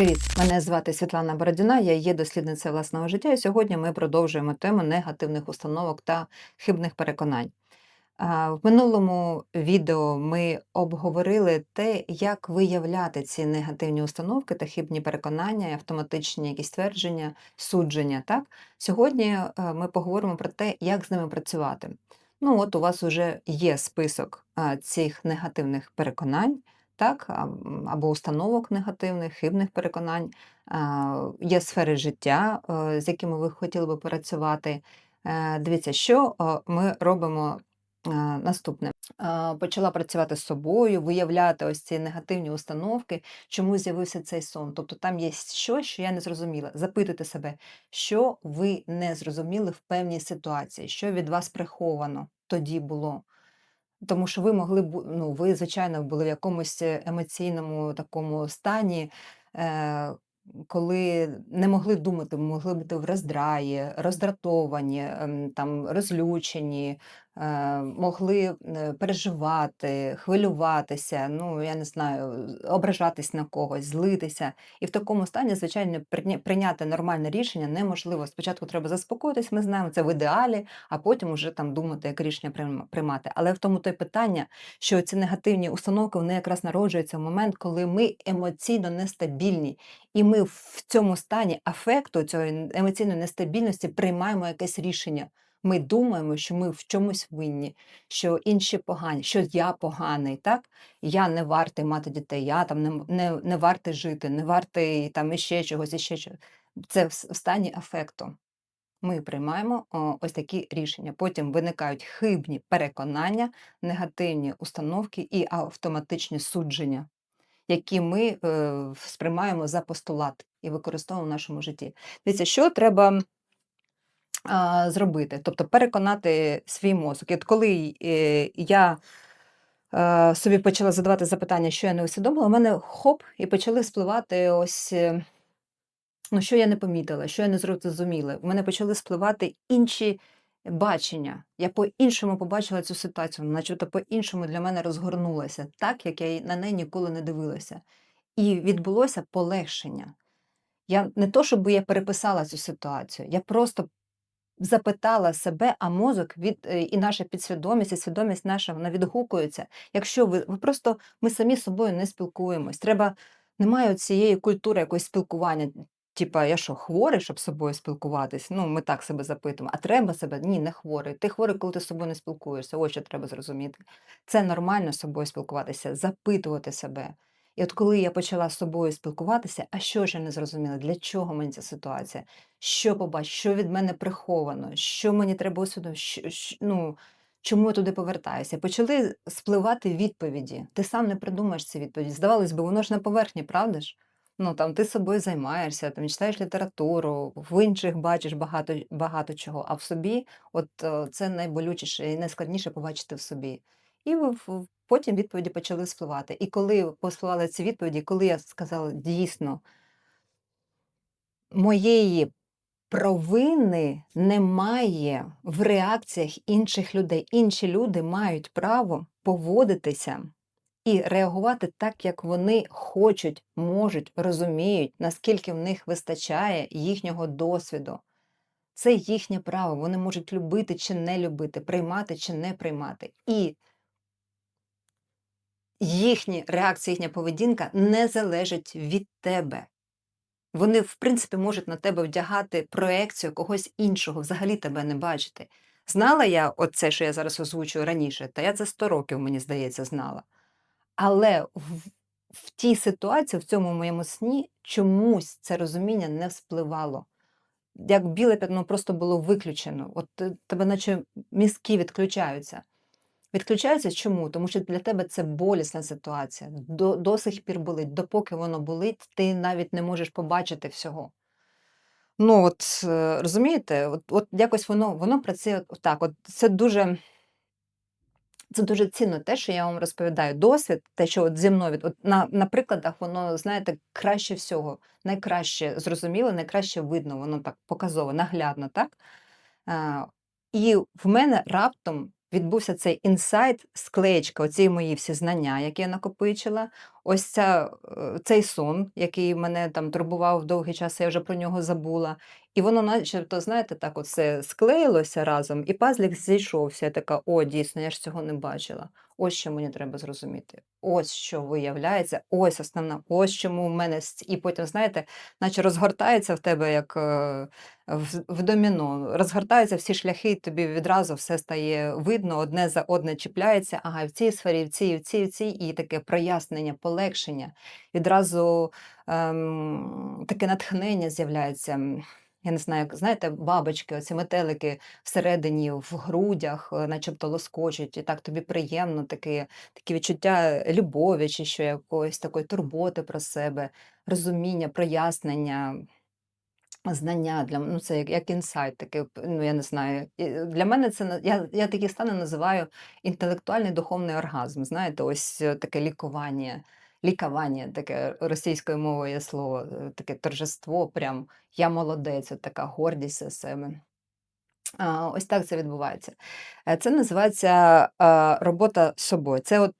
Привіт! Мене звати Світлана Бородіна, я є дослідниця власного життя, і сьогодні ми продовжуємо тему негативних установок та хибних переконань. В минулому відео ми обговорили те, як виявляти ці негативні установки та хибні переконання, автоматичні якісь твердження, судження. Так? Сьогодні е, ми поговоримо про те, як з ними працювати. Ну, от у вас вже є список цих негативних переконань так, або установок негативних, хибних переконань, є сфери життя, е, з якими ви хотіли би працювати. Е, Дивіться, що е, ми робимо наступне. Почала працювати з собою, виявляти ось ці негативні установки, чому з'явився цей сон. Тобто там є щось, що я не зрозуміла. Запитуйте себе, що ви не зрозуміли в певній ситуації, що від вас приховано тоді було. Тому що ви могли б, ну, ви, звичайно, були в якомусь е, емоційному такому стані, е, коли не могли думати, могли бути в роздраї, роздратовані, е, там, розлючені, могли е, переживати, хвилюватися, ну, я не знаю, ображатись на когось, злитися. І в такому стані, звичайно, прийняти нормальне рішення неможливо. Спочатку треба заспокоїтись, ми знаємо, це в ідеалі, а потім вже там думати, як рішення прийма- приймати. Але в тому то й питання, що ці негативні установки вони якраз народжуються в момент, коли ми емоційно нестабільні, і ми в цьому стані афекту, цієї емоційної нестабільності, приймаємо якесь рішення. Ми думаємо, що ми в чомусь винні, що інші погані, що я поганий, так? Я не вартий мати дітей, я там не, не, не вартий жити, не вартий там іще чогось, іще чогось. Це в, стані афекту. Ми приймаємо о, ось такі рішення. Потім виникають хибні переконання, негативні установки і автоматичні судження, які ми е, сприймаємо за постулат і використовуємо в нашому житті. Дивіться, що треба зробити? Тобто переконати свій мозок. І от коли е, я е, собі почала задавати запитання, що я не усвідомила, у мене хоп, і почали спливати ось. е, Ну, що я не помітила, що я не зрозуміла. У мене почали спливати інші бачення. Я по-іншому побачила цю ситуацію, начебто по-іншому для мене розгорнулася, так як я на неї ніколи не дивилася. І відбулося полегшення. Я не то, щоб я переписала цю ситуацію, я просто запитала себе, а мозок від е, і наша підсвідомість, і свідомість наша вона відгукується. Якщо ви, ви просто ми самі з собою не спілкуємось, треба немає цієї культури якогось спілкування. Типа, я що, хворий, щоб з собою спілкуватись? Ну, ми так себе запитуємо. А треба себе? Ні, не хворий. Ти хворий, коли ти з собою не спілкуєшся. Ось що треба зрозуміти. Це нормально з собою спілкуватися, запитувати себе. І от коли я почала з собою спілкуватися, а що ж я не зрозуміла? Для чого мені ця ситуація? Що побачити, що від мене приховано, що мені треба що- ну, чому я туди повертаюся? Почали спливати відповіді. Ти сам не придумаєш ці відповіді. Здавалось би, воно ж на поверхні, правда ж? Ну там ти собою займаєшся, там читаєш літературу, в інших бачиш багато, багато чого, а в собі, от е, це найболючіше і найскладніше побачити в собі. І потім відповіді почали спливати. І коли поспливали ці відповіді, коли я сказала дійсно, моєї провини немає в реакціях інших людей. Інші люди мають право поводитися і реагувати так, як вони хочуть, можуть, розуміють, наскільки в них вистачає їхнього досвіду. Це їхнє право. Вони можуть любити чи не любити, приймати чи не приймати. І їхні реакції, їхня поведінка не залежить від тебе. Вони, в принципі, можуть на тебе вдягати проекцію когось іншого, взагалі тебе не бачити. Знала я оце, що я зараз озвучую раніше, та я це 100 років, мені здається, знала. Але в, в тій ситуації, в цьому моєму сні, чомусь це розуміння не вспливало. Як біле пятно просто було виключено. От тебе, наче мізки відключаються. Відключаються чому? Тому що для тебе це болісна ситуація. До, до сих пір болить. Допоки воно болить, ти навіть не можеш побачити всього. Ну, от е, розумієте, от, от якось воно, воно працює так. От це дуже. Це дуже цінно те, що я вам розповідаю. Досвід, те, що от зі мною от на, на прикладах, воно, знаєте, краще всього, найкраще зрозуміло, найкраще видно, воно так показово, наглядно, так? А, і в мене раптом відбувся цей інсайт, склеєчка, оці мої всі знання, які я накопичила, ось ця, е, цей сон, який мене там турбував довгий час, я вже про нього забула. І воно начебто, знаєте, так от все склеїлося разом, і пазлик зійшовся. Я така: "О, дійсно, я ж цього не бачила. Ось що мені треба зрозуміти. Ось що виявляється, ось основна, ось чому в мене і потім, знаєте, наче розгортається в тебе як, е, в в доміно. Розгортаються всі шляхи, і тобі відразу все стає видно, одне за одне чіпляється. Ага, в цій сфері, в цій, в цій, в цій, і таке прояснення, полегшення. Відразу, ем, таке натхнення з'являється. Я не знаю, як знаєте, бабочки, оці метелики всередині, в грудях, е, начебто лоскочуть, і так тобі приємно, таке, такі відчуття любові чи що якоїсь такої турботи про себе, розуміння, прояснення, знання для ну, це як як інсайт, таке, п ну, я не знаю. Для мене це я я такі стани називаю інтелектуальний духовний оргазм. Знаєте, ось е, таке лікування, лікавання, таке російською мовою слово, е, таке торжество, прям я молодець, така гордість за себе. Ось так це відбувається. Е, це називається, робота з собою. Це от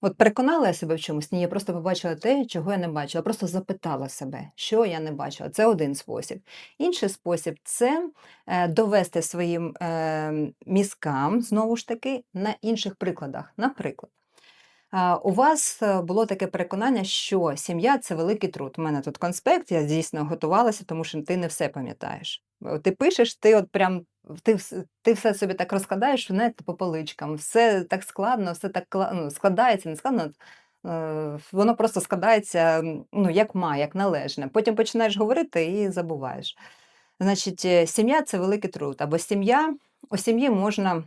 от переконала я себе в чомусь? Ні, я просто побачила те, чого я не бачила. Просто запитала себе, що я не бачила. Це один спосіб. Інший спосіб це, е, довести своїм, ем, мізкам, знову ж таки, на інших прикладах. Наприклад, у вас, е, було таке переконання, що сім'я- це великий труд. У мене тут конспект, я дійсно готувалася, тому що ти не все пам'ятаєш. Е, ти пишеш, ти от прям ти ти все собі так розкладаєш, знаєте, по поличкам. Все так складно, все так ну, складається, не складно, е, воно просто складається, ну, як має, як належне. Потім починаєш говорити і забуваєш. Значить, сім'я- це великий труд, або сім'я у сім'ї можна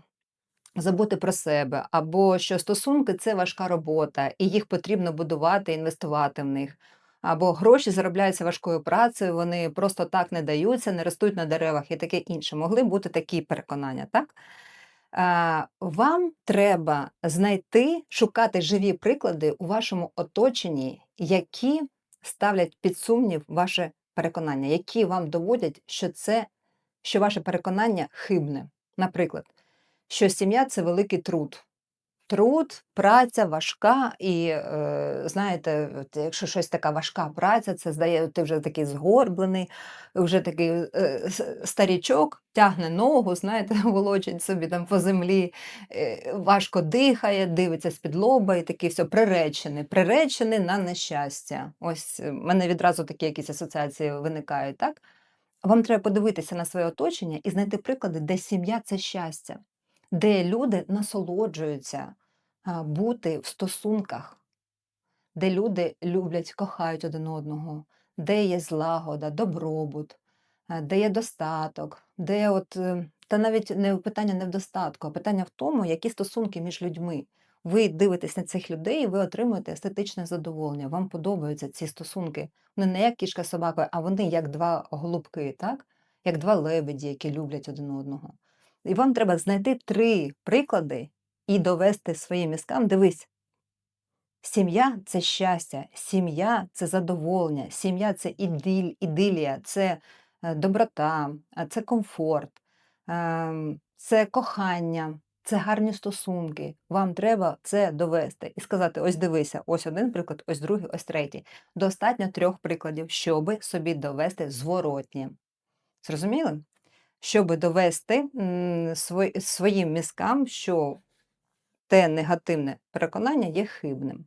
забути про себе, або що стосунки це важка робота, і їх потрібно будувати, інвестувати в них. Або гроші заробляються важкою працею, вони просто так не даються, не ростуть на деревах і таке інше. Могли бути такі переконання, так? Вам треба знайти, шукати живі приклади у вашому оточенні, які ставлять під сумнів ваше переконання, які вам доводять, що це, що ваше переконання хибне. Наприклад, що сім'я це великий труд. Труд, праця важка, і, е, знаєте, якщо щось така важка праця, це здає, ти вже такий згорблений, вже такий е, старічок, тягне ногу, знаєте, волочить собі там по землі, е, важко дихає, дивиться з-під лоба і такий все приречений, приречений на нещастя. Ось е, в мене відразу такі якісь асоціації виникають, так? Вам треба подивитися на своє оточення і знайти приклади, де сім'я це щастя, де люди насолоджуються бути в стосунках, де люди люблять, кохають один одного, де є злагода, добробут, е, де є достаток, де от, е, та навіть не питання не в достатку, а питання в тому, які стосунки між людьми. Ви дивитесь на цих людей, і ви отримуєте естетичне задоволення. Вам подобаються ці стосунки. Вони не як кішка з собакою, а вони як два голубки, так? Як два лебеді, які люблять один одного. І вам треба знайти три приклади і довести своїм мізкам. Дивись, Сім'я це щастя, сім'я це задоволення, сім'я це ідиль, ідилія, це е, доброта, це комфорт, ем, це кохання, це гарні стосунки. Вам треба це довести і сказати: ось дивися, ось один приклад, ось другий, ось третій. Достатньо трьох прикладів, щоби собі довести зворотнє. Зрозуміли? Щоби довести своїм мізкам, що те негативне переконання є хибним.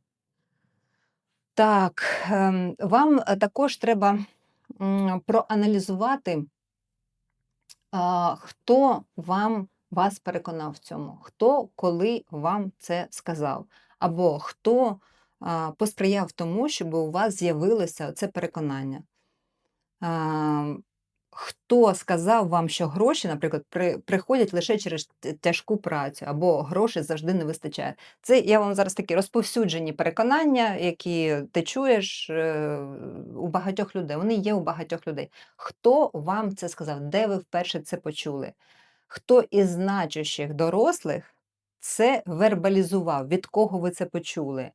Так, ем, вам е, також треба проаналізувати, хто вам вас переконав в цьому, хто коли вам це сказав, або хто посприяв тому, щоб у вас з'явилося це переконання. Хто сказав вам, що гроші, наприклад, при, приходять лише через тяжку працю, або грошей завжди не вистачає. Це я вам зараз такі розповсюджені переконання, які ти чуєш е, у багатьох людей. Вони є у багатьох людей. Хто вам це сказав? Де ви вперше це почули? Хто із значущих дорослих це вербалізував? Від кого ви це почули?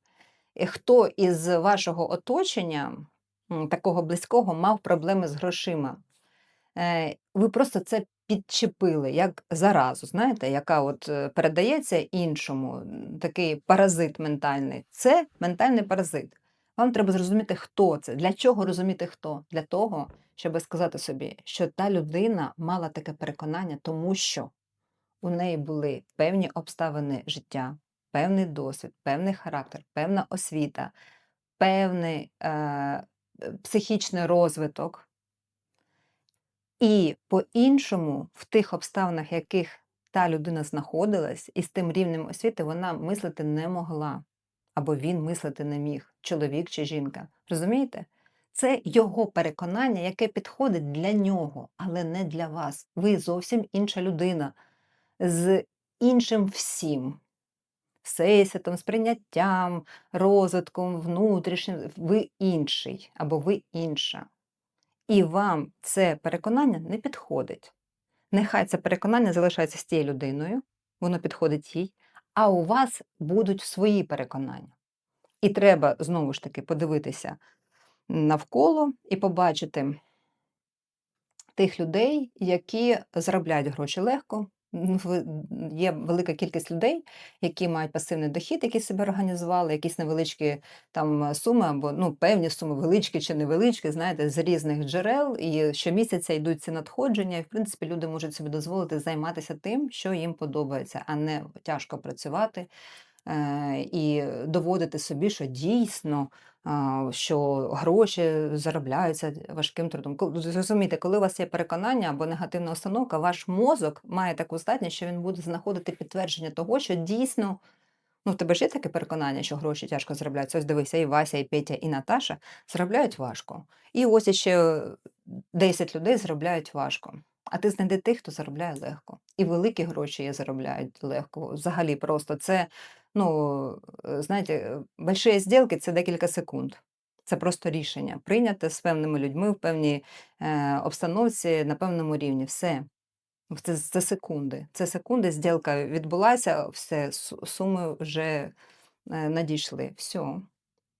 І хто із вашого оточення, такого близького, мав проблеми з грошима? Е, ви просто це підчепили як заразу, знаєте, яка от е, передається іншому, такий паразит ментальний. Це ментальний паразит. Вам треба зрозуміти, хто це. Для чого розуміти хто? Для того, щоб сказати собі, що та людина мала таке переконання, тому що у неї були певні обставини життя, певний досвід, певний характер, певна освіта, певний е, психічний розвиток. І по-іншому, в тих обставинах, в яких та людина знаходилась, і з тим рівнем освіти вона мислити не могла, або він мислити не міг, чоловік чи жінка. Розумієте? Це його переконання, яке підходить для нього, але не для вас. Ви зовсім інша людина з іншим всім. Всесвітом, сприйняттям, розвитком, внутрішнім. Ви інший або ви інша. І вам це переконання не підходить. Нехай це переконання залишається з тією людиною, воно підходить їй, а у вас будуть свої переконання. І треба знову ж таки подивитися навколо і побачити тих людей, які заробляють гроші легко. Ну, Є велика кількість людей, які мають пасивний дохід, які себе організували, якісь невеличкі там суми, або ну, певні суми, величкі чи невеличкі, знаєте, з різних джерел, і щомісяця йдуть ці надходження, і в принципі люди можуть собі дозволити займатися тим, що їм подобається, а не тяжко працювати і доводити собі, що дійсно. Що гроші заробляються важким трудом. Зрозумійте, коли у вас є переконання або негативна установка, ваш мозок має таку здатність, що він буде знаходити підтвердження того, що дійсно Ну, в тебе ж є таке переконання, що гроші тяжко заробляються. Ось дивися, і Вася, і Петя, і Наташа заробляють важко. І ось ще 10 людей заробляють важко. А ти знайди тих, хто заробляє легко. І великі гроші є заробляють легко. Взагалі просто це, ну, е, знаєте, е, больші зділки це декілька секунд. Це просто рішення прийняте з певними людьми в певній е, обстановці на певному рівні. Все. Це, це секунди. Це секунди, зділка відбулася, все, суми вже е, надійшли. Все,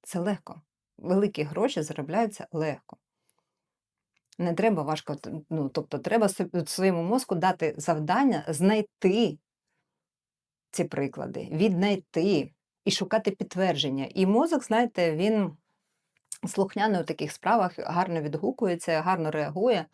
це легко. Великі гроші заробляються легко. Не треба важко, ну, тобто треба своєму мозку дати завдання знайти ці приклади, віднайти і шукати підтвердження. І мозок, знаєте, він слухняний у таких справах, гарно відгукується, гарно реагує.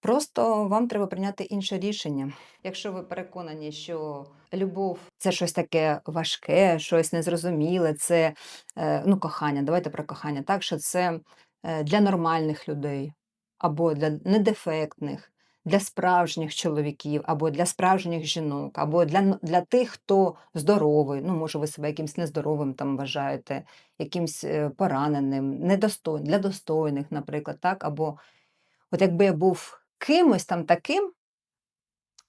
Просто вам треба прийняти інше рішення. Якщо ви переконані, що любов це щось таке важке, щось незрозуміле, це е, ну, кохання, давайте про кохання, так що це е, для нормальних людей, або для недефектних, для справжніх чоловіків, або для справжніх жінок, або для, для тих, хто здоровий. Ну, може, ви себе якимсь нездоровим там вважаєте, якимсь е, пораненим, недостой, для достойних, наприклад, так, або От якби я був кимось там таким,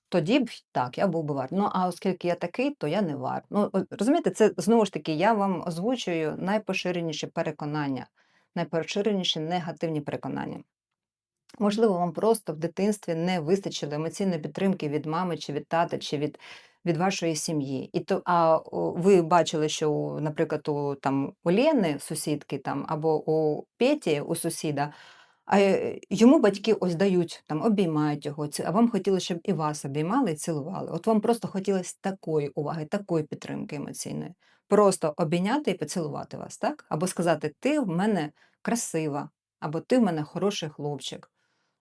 тоді б так, я був би варт. Ну, а оскільки я такий, то я не варт. Ну, розумієте, це знову ж таки, я вам озвучую найпоширеніші переконання, найпоширеніші негативні переконання. Можливо, вам просто в дитинстві не вистачило емоційної підтримки від мами, чи від тата, чи від, від вашої сім'ї. І то, а ви бачили, що, наприклад, у, там, у Лєни, сусідки, там, або у Петі, у сусіда, а е, йому батьки ось дають, там, обіймають його, а вам хотілося, щоб і вас обіймали і цілували. От вам просто хотілося такої уваги, такої підтримки емоційної. Просто обійняти і поцілувати вас, так? Або сказати, ти в мене красива, або ти в мене хороший хлопчик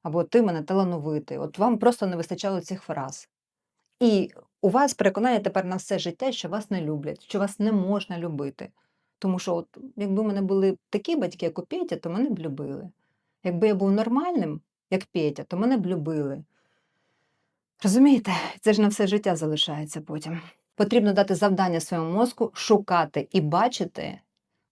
або ти мене талановитий. От вам просто не вистачало цих фраз. І у вас переконання тепер на все життя, що вас не люблять, що вас не можна любити. Тому що, от, якби в мене були такі батьки, як у Петя, то мене б любили. Якби я був нормальним, як Петя, то мене б любили. Розумієте, це ж на все життя залишається потім. Потрібно дати завдання своєму мозку шукати і бачити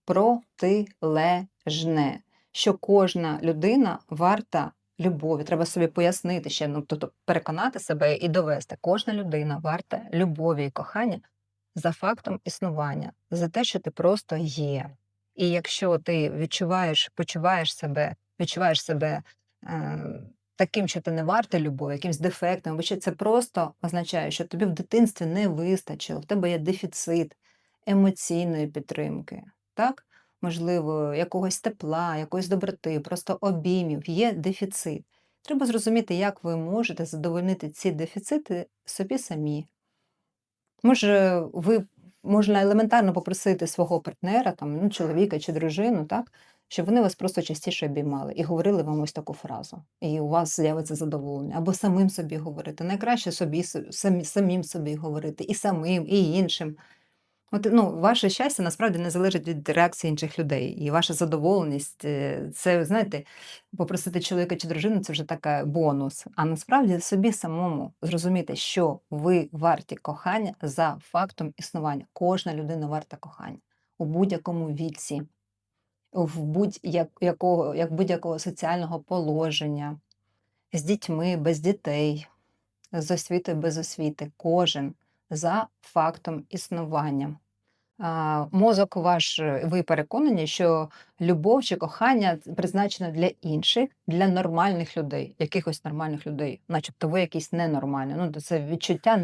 протилежне, що кожна людина варта любові. Треба собі пояснити ще, ну тобто переконати себе і довести. Кожна людина варта любові і кохання за фактом існування, за те, що ти просто є. І якщо ти відчуваєш, почуваєш себе, відчуваєш себе е, таким, що ти не вартий любові, якимсь дефектом, або що це просто означає, що тобі в дитинстві не вистачило, в тебе є дефіцит емоційної підтримки, так? Можливо, якогось тепла, якоїсь доброти, просто обіймів, є дефіцит. Треба зрозуміти, як ви можете задовольнити ці дефіцити собі самі. Може, ви можна елементарно попросити свого партнера, там, ну, чоловіка чи дружину, так, щоб вони вас просто частіше обіймали і говорили вам ось таку фразу. І у вас з'явиться задоволення. Або самим собі говорити. Найкраще собі, самі, самим собі говорити, і самим, і іншим. От, ну, ваше щастя насправді не залежить від реакції інших людей. І ваша задоволеність е, це, знаєте, попросити чоловіка чи дружину це вже така бонус. А насправді собі самому зрозуміти, що ви варті кохання за фактом існування. Кожна людина варта кохання у будь-якому віці, в будь-якого як будь-якого соціального положення, з дітьми, без дітей, з освітою, без освіти. Кожен за фактом існування. Мозок ваш, е, ви переконані, що любов чи кохання призначено для інших, для нормальних людей, якихось нормальних людей, начебто ви якісь ненормальні. Ну, це відчуття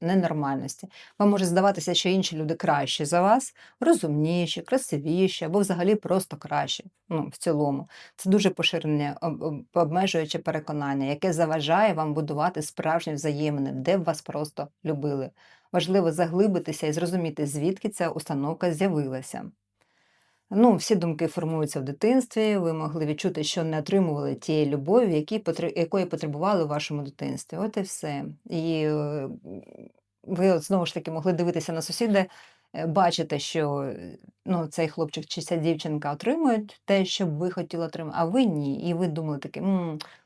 ненормальності. Вам може здаватися, що інші люди кращі за вас, розумніші, красивіші або взагалі просто кращі. Ну, в цілому. Це дуже поширене об- об- обмежуюче переконання, яке заважає вам будувати справжні взаємини, де б вас просто любили. Важливо заглибитися і зрозуміти, звідки ця установка з'явилася. Ну, всі думки формуються в дитинстві. Ви могли відчути, що не отримували тієї любові, якої потребували в вашому дитинстві. От і все. І е, ви от знову ж таки могли дивитися на сусіда, е, бачите, що ну, цей хлопчик чи ця дівчинка отримують те, що ви хотіли отримати, а ви ні. І ви думали таке,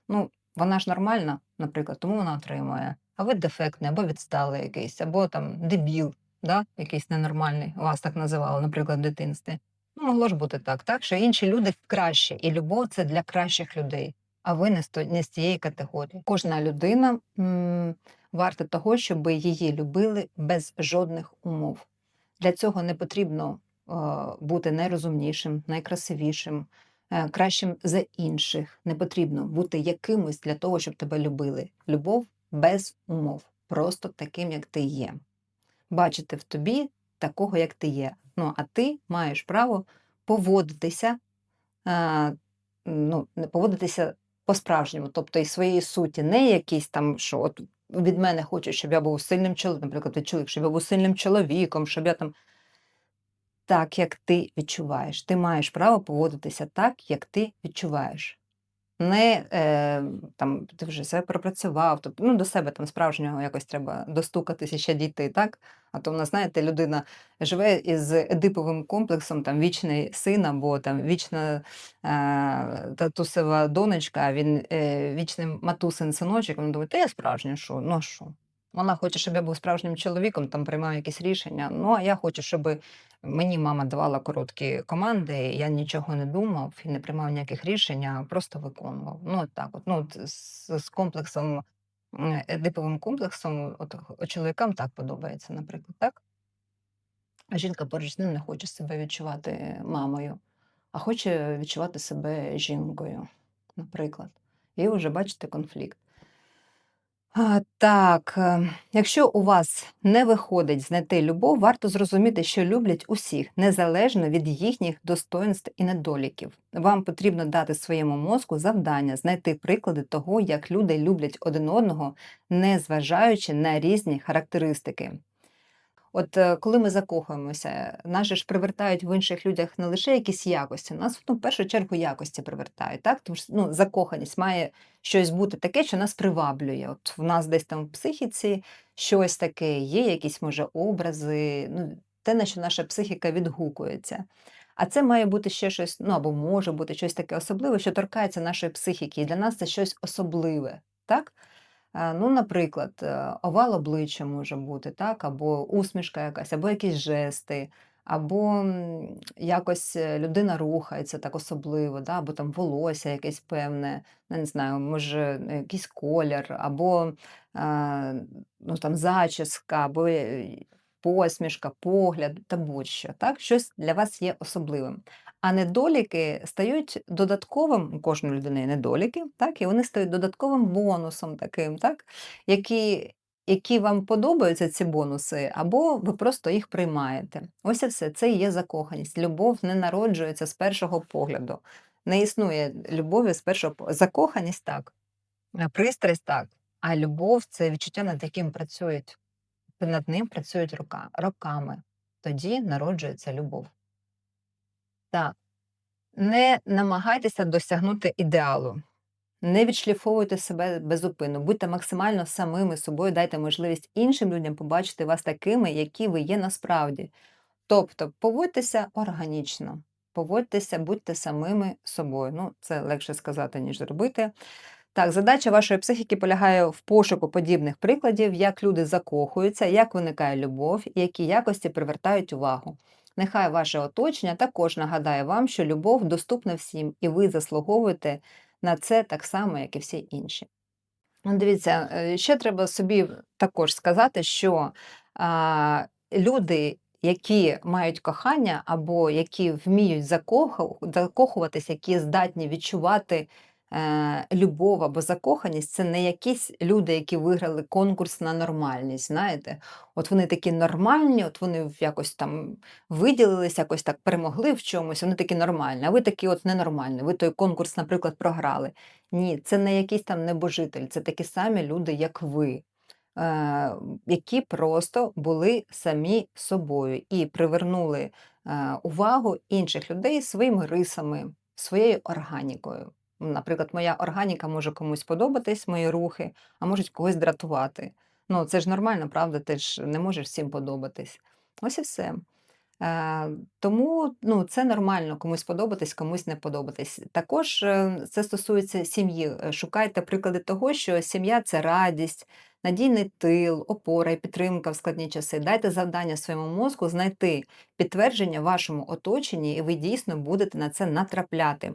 ну, вона ж нормальна, наприклад, тому вона отримує. А ви дефектний, або відсталий якийсь, або там дебіл, да? якийсь ненормальний. Вас так називали, наприклад, в дитинстві. Ну, могло ж бути так, так, що інші люди краще, і любов це для кращих людей, а ви не з, не з цієї категорії. Кожна людина м, варта того, щоб її любили без жодних умов. Для цього не потрібно е, бути найрозумнішим, найкрасивішим, е, кращим за інших. Не потрібно бути якимось для того, щоб тебе любили. Любов без умов, просто таким, як ти є. Бачити в тобі такого, як ти є. Ну, а ти маєш право поводитися, е, ну, поводитися по-справжньому, тобто із своєї суті, не якісь там, що от від мене хочуть, щоб я був сильним чоловіком, наприклад, чоловік, щоб я був сильним чоловіком, щоб я там так, як ти відчуваєш. Ти маєш право поводитися так, як ти відчуваєш. Не е, там ти вже себе пропрацював, тобто ну, до себе там справжнього якось треба достукатися ще дійти, так? А то в нас, знаєте, людина живе із едиповим комплексом, там вічний син або там вічна е, татусова донечка, він е, вічний матусин синочок. Він думає, та я справжня, що? Ну а що? Вона хоче, щоб я був справжнім чоловіком, там приймав якісь рішення. Ну а я хочу, щоб Мені мама давала короткі команди, я нічого не думав і не приймав ніяких рішень, а просто виконував. Ну, от так от. Ну, от з, з комплексом, м, едиповим комплексом, от чоловікам так подобається, наприклад, так? А жінка поруч з ним не хоче себе відчувати мамою, а хоче відчувати себе жінкою, наприклад. І вже бачите конфлікт. Так, е, якщо у вас не виходить знайти любов, варто зрозуміти, що люблять усіх, незалежно від їхніх достоинств і недоліків. Вам потрібно дати своєму мозку завдання знайти приклади того, як люди люблять один одного, незважаючи на різні характеристики. От е, коли ми закохуємося, нас ж привертають в інших людях не лише якісь якості, нас ну, в першу чергу якості привертають. Так? Тому що ну, закоханість має щось бути таке, що нас приваблює. От в нас десь там в психіці щось таке, є якісь, може, образи, ну, те, на що наша психіка відгукується. А це має бути ще щось, ну або може бути щось таке особливе, що торкається нашої психіки, і для нас це щось особливе. Так? Ну, наприклад, е, овал обличчя може бути, так, або усмішка якась, або якісь жести, або якось е, людина рухається так особливо, да, або там волосся якесь певне, не знаю, може е, якийсь колір, або ну, там, зачіска, або посмішка, погляд та будь-що. Так? Щось для вас є особливим. А недоліки стають додатковим, у кожної людини недоліки, так, і вони стають додатковим бонусом таким, так, які, які вам подобаються ці бонуси, або ви просто їх приймаєте. Ось і все. Це і є закоханість. Любов не народжується з першого погляду. Не існує любові з першого по- Закоханість так, пристрасть так. А любов це відчуття, над яким працюють. Над ним працюють рука, роками. тоді народжується любов. Так. Не намагайтеся досягнути ідеалу. Не відшліфовуйте себе безупинно, будьте максимально самими собою, дайте можливість іншим людям побачити вас такими, які ви є насправді. Тобто поводьтеся органічно, поводьтеся, будьте самими собою. Ну, це легше сказати, ніж зробити. Так, задача вашої психіки полягає в пошуку подібних прикладів, як люди закохуються, як виникає любов, які якості привертають увагу. Нехай ваше оточення також нагадає вам, що любов доступна всім, і ви заслуговуєте на це так само, як і всі інші. Дивіться, е, ще треба собі також сказати, що а, люди, які мають кохання, або які вміють закоху- закохуватись, які здатні відчувати любов або закоханість, це не якісь люди, які виграли конкурс на нормальність. Знаєте, от вони такі нормальні, от вони якось там виділились, якось так перемогли в чомусь, вони такі нормальні, а ви такі от ненормальні. Ви той конкурс, наприклад, програли. Ні, це не якийсь там небожитель, це такі самі люди, як ви, е, які просто були самі собою і привернули е, увагу інших людей своїми рисами, своєю органікою. Наприклад, моя органіка може комусь подобатись, мої рухи, а можуть когось дратувати. Ну, це ж нормально, правда? Ти ж не можеш всім подобатись. Ось і все. Е, тому ну, це нормально комусь подобатись, комусь не подобатись. Також е, це стосується сім'ї. Е, Шукайте приклади того, що сім'я це радість, надійний тил, опора і підтримка в складні часи. Дайте завдання своєму мозку знайти підтвердження вашому оточенні, і ви дійсно будете на це натрапляти.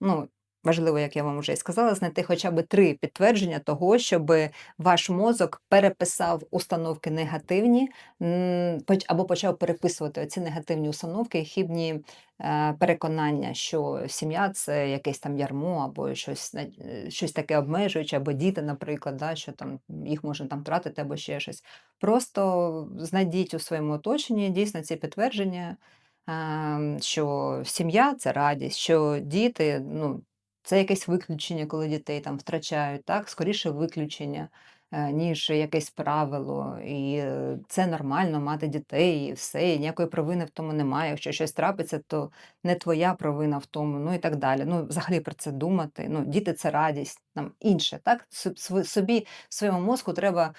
Ну, важливо, як я вам вже і сказала, знайти хоча б три підтвердження того, щоб ваш мозок переписав установки негативні або почав переписувати ці негативні установки, і хибні е, переконання, що сім'я це якесь там ярмо, або щось, е, щось таке обмежуюче, або діти, наприклад, да, що там їх можна там втратити, або ще щось. Просто знайдіть у своєму оточенні дійсно ці підтвердження ем, що сім'я це радість, що діти, ну, це якесь виключення, коли дітей там втрачають, так, скоріше виключення, е, ніж якесь правило. І е, це нормально мати дітей, і все, і ніякої провини в тому немає. Якщо щось трапиться, то не твоя провина в тому, ну і так далі. Ну, взагалі про це думати. Ну, діти це радість, там інше, так? Собі своєму мозку треба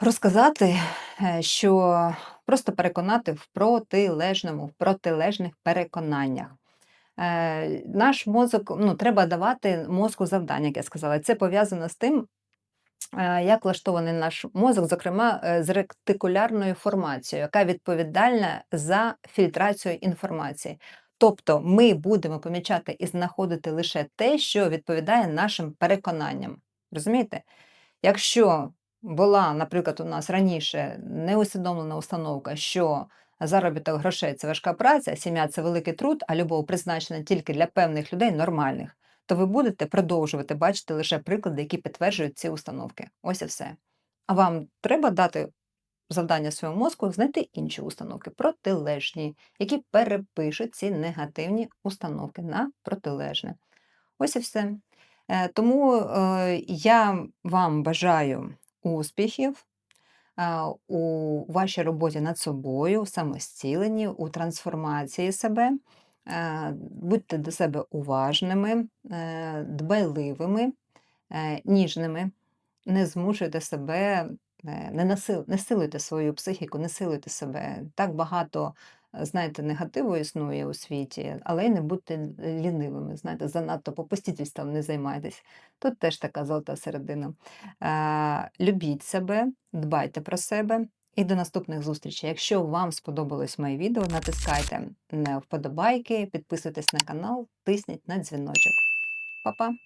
розказати, е, що просто переконати в протилежному, в протилежних переконаннях. Е, Наш мозок, ну, треба давати мозку завдання, як я сказала. Це пов'язано з тим, е, як влаштований наш мозок, зокрема е, з ректикулярною формацією, яка відповідальна за фільтрацію інформації. Тобто ми будемо помічати і знаходити лише те, що відповідає нашим переконанням. Розумієте? Якщо була, наприклад, у нас раніше неусвідомлена установка, що заробіток грошей це важка праця, сім'я це великий труд, а любов призначена тільки для певних людей нормальних, то ви будете продовжувати бачити лише приклади, які підтверджують ці установки. Ось і все. А вам треба дати завдання своєму мозку знайти інші установки, протилежні, які перепишуть ці негативні установки на протилежне. Ось і все. Е, Тому е, я вам бажаю успіхів у вашій роботі над собою, у самостіленні, у трансформації себе. Е, Будьте до себе уважними, е, дбайливими, е, ніжними, не змушуйте себе, не, насил, силуйте свою психіку, не силуйте себе. Так багато, знаєте, негативу існує у світі, але й не будьте лінивими, знаєте, занадто попустительством не займайтесь. Тут теж така золота середина. Е, Любіть себе, дбайте про себе. І до наступних зустрічей. Якщо вам сподобалось моє відео, натискайте на вподобайки, підписуйтесь на канал, тисніть на дзвіночок. Па-па!